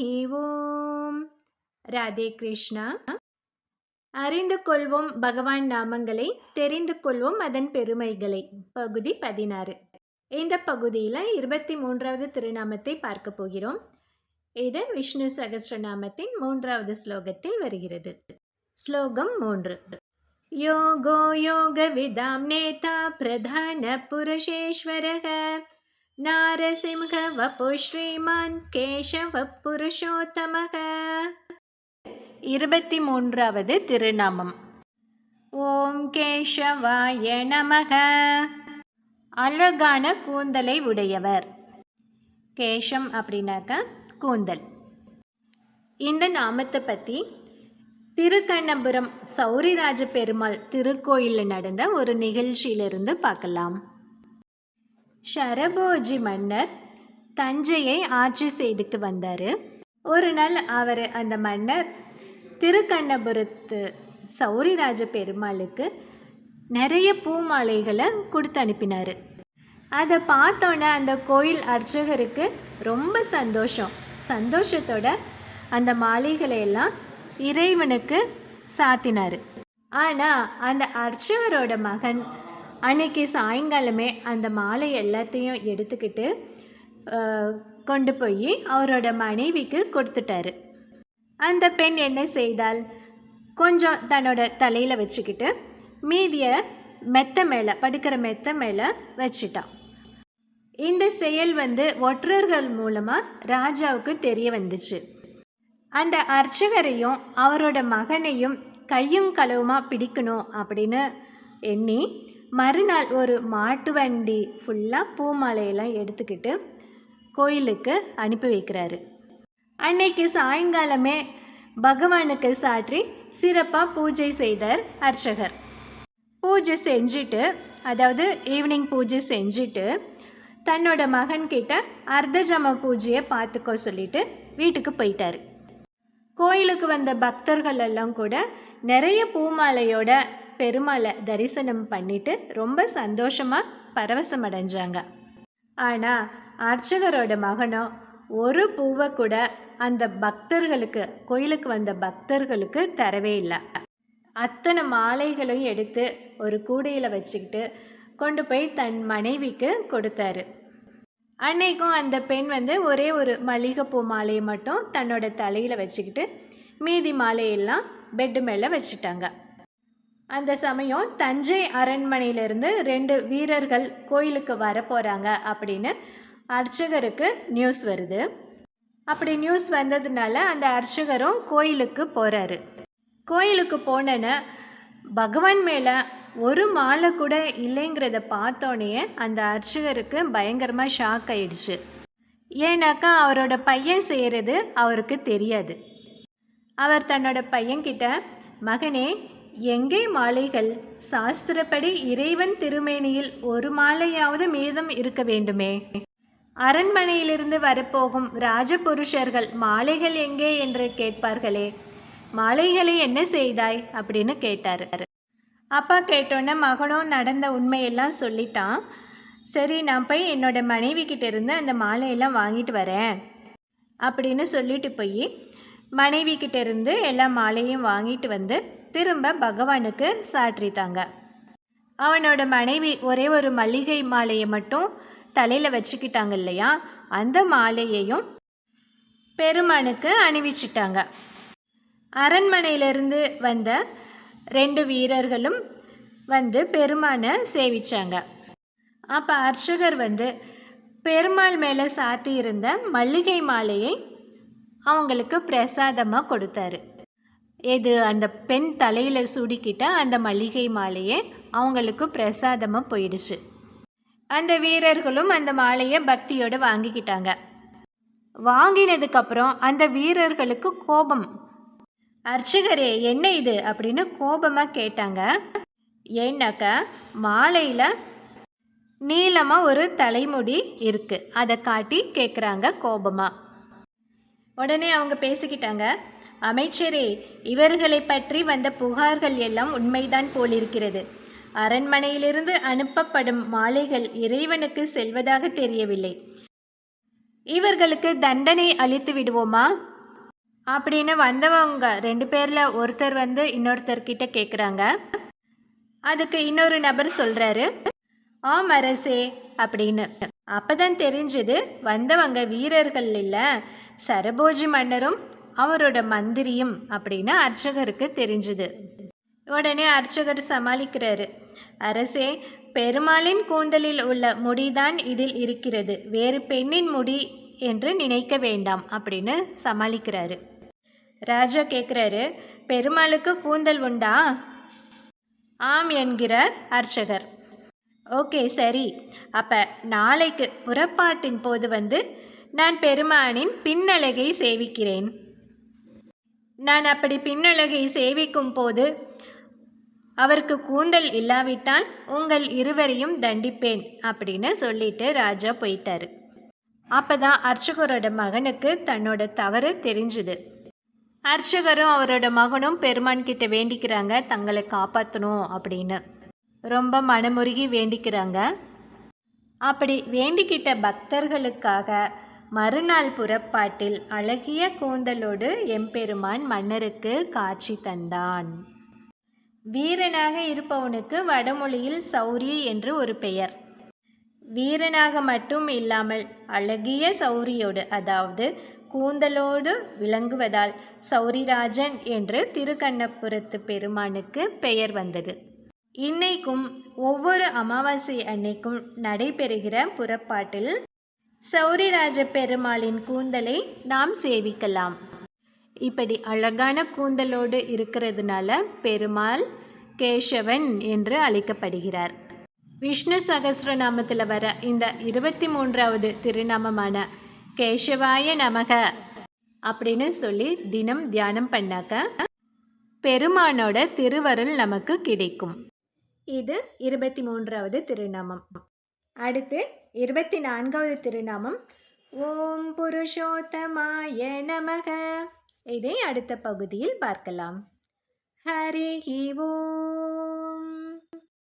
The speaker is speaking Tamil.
ஓம். ராதே கிருஷ்ணா. அறிந்து கொள்வோம் பகவான் நாமங்களை தெரிந்து கொள்வோம் அதன் பெருமைகளை. பகுதி பதினாறு. இந்த பகுதியில் இருபத்தி மூன்றாவது திருநாமத்தை பார்க்க போகிறோம். இது விஷ்ணு சகசிரநாமத்தின் மூன்றாவது ஸ்லோகத்தில் வருகிறது. ஸ்லோகம் மூன்று. யோகோ யோக விதாம் நேதா பிரதான புருஷேஸ்வரக. நாரசிம்ஹ வபு ஸ்ரீமான் கேசவ புருஷோத்தமக இருபத்தி மூன்றாவது திருநாமம். ஓம் கேசவாய நமக. அழகான கூந்தலை உடையவர். கேஷம் அப்படின்னாக்க கூந்தல். இந்த நாமத்தை பற்றி திருக்கண்ணபுரம் சௌரிராஜ பெருமாள் திருக்கோயிலில் நடந்த ஒரு நிகழ்ச்சியிலிருந்து பார்க்கலாம். ஷரபோஜி மன்னர் தஞ்சையை ஆட்சி செய்துட்டு வந்தார். ஒரு நாள் அவர் அந்த மன்னர் திருக்கண்ணபுரத்து சௌரிராஜ பெருமாளுக்கு நிறைய பூமாலைகளை கொடுத்து அனுப்பினார். அதை பார்த்தோன்னே அந்த கோயில் அர்ச்சகருக்கு ரொம்ப சந்தோஷம். சந்தோஷத்தோட அந்த மாலைகளை எல்லாம் இறைவனுக்கு சாத்தினார். ஆனால் அந்த அர்ச்சகரோட மகன் அன்றைக்கி சாயங்காலமே அந்த மாலை எல்லாத்தையும் எடுத்துக்கிட்டு கொண்டு போய் அவரோட மனைவிக்கு கொடுத்துட்டாரு. அந்த பெண் என்ன செய்தால் கொஞ்சம் தன்னோட தலையில் வச்சுக்கிட்டு மீதியை மெத்த மேலே படுக்கிற மெத்த மேலே வச்சிட்டான் இந்த செயல் வந்து ஒற்றர்கள் மூலமாக ராஜாவுக்கு தெரிய வந்துச்சு. அந்த அர்ச்சகரையும் அவரோட மகனையும் கையும் களவுமாக பிடிக்கணும் அப்படின்னு எண்ணி மறுநாள் ஒரு மாட்டு வண்டி ஃபுல்லாக பூமாலையெல்லாம் எடுத்துக்கிட்டு கோயிலுக்கு அனுப்பி வைக்கிறாரு. அன்னைக்கு சாயங்காலமே பகவானுக்கு சாற்றி சிறப்பாக பூஜை செய்தார் அர்ச்சகர். பூஜை செஞ்சுட்டு அதாவது ஈவினிங் பூஜை செஞ்சுட்டு தன்னோட மகன்கிட்ட அர்த்தஜம பூஜையை பார்த்துக்கோ சொல்லிட்டு வீட்டுக்கு போயிட்டார். கோயிலுக்கு வந்த பக்தர்கள் எல்லாம் கூட நிறைய பூமாலையோட பெருமாளை தரிசனம் பண்ணிட்டு ரொம்ப சந்தோஷமாக பரவசம் அடைஞ்சாங்க. ஆனால் அர்ச்சகரோட மகனோ ஒரு பூவை கூட அந்த பக்தர்களுக்கு கோயிலுக்கு வந்த பக்தர்களுக்கு தரவே இல்லை. அத்தனை மாலைகளையும் எடுத்து ஒரு கூடையில் வச்சுக்கிட்டு கொண்டு போய் தன் மனைவிக்கு கொடுத்தாரு. அன்னைக்கும் அந்த பெண் வந்து ஒரே ஒரு மல்லிகைப்பூ மாலையை மட்டும் தன்னோட தலையில் வச்சுக்கிட்டு மீதி மாலையெல்லாம் பெட்டு மேலே வச்சுட்டாங்க. அந்த சமயம் தஞ்சை அரண்மனையிலிருந்து ரெண்டு வீரர்கள் கோயிலுக்கு வர போகிறாங்க அப்படின்னு அர்ச்சகருக்கு நியூஸ் வருது. அப்படி நியூஸ் வந்ததுனால அந்த அர்ச்சகரும் கோயிலுக்கு போகிறாரு கோயிலுக்கு போனேன்னு பகவான் மேலே ஒரு மாலை கூட இல்லைங்கிறத பார்த்தோன்னே அந்த அர்ச்சகருக்கு பயங்கரமாக ஷாக் ஆயிடுச்சு. ஏன்னாக்கா அவரோட பையன் செய்கிறது அவருக்கு தெரியாது. அவர் தன்னோட பையன்கிட்ட மகனே எங்கே மாலைகள்? சாஸ்திரப்படி இறைவன் திருமேனியில் ஒரு மாலையாவது மீதம் இருக்க வேண்டுமே. அரண்மனையிலிருந்து வரப்போகும் ராஜபுருஷர்கள் மாலைகள் எங்கே என்று கேட்பார்களே. மாலைகளை என்ன செய்தாய்? அப்படின்னு கேட்டார். அப்பா கேட்டோன்னே மகனும் நடந்த உண்மையெல்லாம் சொல்லிட்டான். சரி நான் போய் என்னோட மனைவி கிட்ட இருந்து அந்த மாலையெல்லாம் வாங்கிட்டு வரேன். அப்படின்னு சொல்லிட்டு போய் மனைவி கிட்ட இருந்து எல்லா மாலையும் வாங்கிட்டு வந்து திரும்ப பகவானுக்கு சாற்றித்தாங்க. அவனோட மனைவி ஒரே ஒரு மல்லிகை மாலையை மட்டும் தலையில் வச்சுக்கிட்டாங்க இல்லையா? அந்த மாலையையும் பெருமானுக்கு அணிவிச்சிட்டாங்க. அரண்மனையிலிருந்து வந்த ரெண்டு வீரர்களும் வந்து பெருமானை சேவிச்சாங்க. அப்போ அர்ச்சகர் வந்து பெருமாள் மேலே சாத்தியிருந்த மல்லிகை மாலையை அவங்களுக்கு பிரசாதமாக கொடுத்தாரு. இது அந்த பெண் தலையில் சுடிக்கிட்ட அந்த மளிகை மாலையே அவங்களுக்கு பிரசாதமாக போயிடுச்சு. அந்த வீரர்களும் அந்த மாலையை பக்தியோடு வாங்கிக்கிட்டாங்க. வாங்கினதுக்கப்புறம் அந்த வீரர்களுக்கு கோபம். அர்ச்சகரே என்ன இது? அப்படின்னு கோபமாக கேட்டாங்க. ஏன்னாக்கா மாலையில் நீளமாக ஒரு தலைமுடி இருக்குது அதை காட்டி கேட்குறாங்க கோபமாக உடனே அவங்க பேசிக்கிட்டாங்க. அமைச்சரே இவர்களை பற்றி வந்த புகார்கள் எல்லாம் உண்மைதான் போலிருக்கிறது. அரண்மனையிலிருந்து அனுப்பப்படும் மாலைகள் இறைவனுக்கு செல்வதாக தெரியவில்லை. இவர்களுக்கு தண்டனை அளித்து விடுவோமா? அப்படின்னு வந்தவங்க ரெண்டு பேரில் ஒருத்தர் வந்து இன்னொருத்தர்கிட்ட கேட்குறாங்க அதுக்கு இன்னொரு நபர் சொல்கிறாரு ஆம் அரசே அப்படின்னு. அப்போதான் தெரிஞ்சது வந்தவங்க வீரர்கள் இல்லை சரபோஜி மன்னரும் அவரோட மந்திரியும் அப்படின்னு அர்ச்சகருக்கு தெரிஞ்சுது. உடனே அர்ச்சகர் சமாளிக்கிறாரு. அரசே பெருமாளின் கூந்தலில் உள்ள முடிதான் இதில் இருக்கிறது. வேறு பெண்ணின் முடி என்று நினைக்க வேண்டாம் அப்படின்னு சமாளிக்கிறாரு. ராஜா கேட்குறாரு பெருமாளுக்கு கூந்தல் உண்டா? ஆம் என்கிறார் அர்ச்சகர். ஓகே சரி. அப்போ நாளைக்கு புறப்பாட்டின் போது வந்து நான் பெருமானின் பின்னழகை சேவிக்கிறேன். நான் அப்படி பின்னழகை சேவிக்கும் போது அவருக்கு கூந்தல் இல்லாவிட்டால் உங்கள் இருவரையும் தண்டிப்பேன் அப்படின்னு சொல்லிட்டு ராஜா போயிட்டாரு. அப்போதான் அர்ச்சகரோட மகனுக்கு தன்னோட தவறு தெரிஞ்சுது. அர்ச்சகரும் அவரோட மகனும் பெருமான் கிட்ட வேண்டிக்கிறாங்க தங்களை காப்பாற்றணும் அப்படின்னு. ரொம்ப மனமுருகி வேண்டிக்கிறாங்க. அப்படி வேண்டிக்கிட்ட பக்தர்களுக்காக மறுநாள் புறப்பாட்டில் அழகிய கூந்தலோடு எம்பெருமான் மன்னருக்கு காட்சி தந்தான். வீரனாக இருப்பவனுக்கு வடமொழியில் சௌரி என்று ஒரு பெயர். வீரனாக மட்டும் இல்லாமல் அழகிய சௌரியோடு அதாவது கூந்தலோடு விளங்குவதால் சௌரிராஜன் என்று திருக்கண்ணபுரத்து பெருமானுக்கு பெயர் வந்தது. இன்னைக்கும் ஒவ்வொரு அமாவாசை அன்னைக்கும் நடைபெறுகிற புறப்பாட்டில் சௌரிராஜ பெருமாளின் கூந்தலை நாம் சேவிக்கலாம். இப்படி அழகான கூந்தலோடு இருக்கிறதுனால பெருமாள் கேசவன் என்று அழைக்கப்படுகிறார். விஷ்ணு சகஸ்ரநாமத்தில் வர இந்த இருபத்தி மூன்றாவது திருநாமமான கேசவாய நமக அப்படின்னு சொல்லி தினம் தியானம் பண்ணாக்க பெருமானோட திருவருள் நமக்கு கிடைக்கும். இது இருபத்தி மூன்றாவது திருநாமம். அடுத்து இருபத்தி நான்காவது திருநாமம். ஓம் புருஷோத்தமாய நமக. இதை அடுத்த பகுதியில் பார்க்கலாம். ஹரி ஓம்.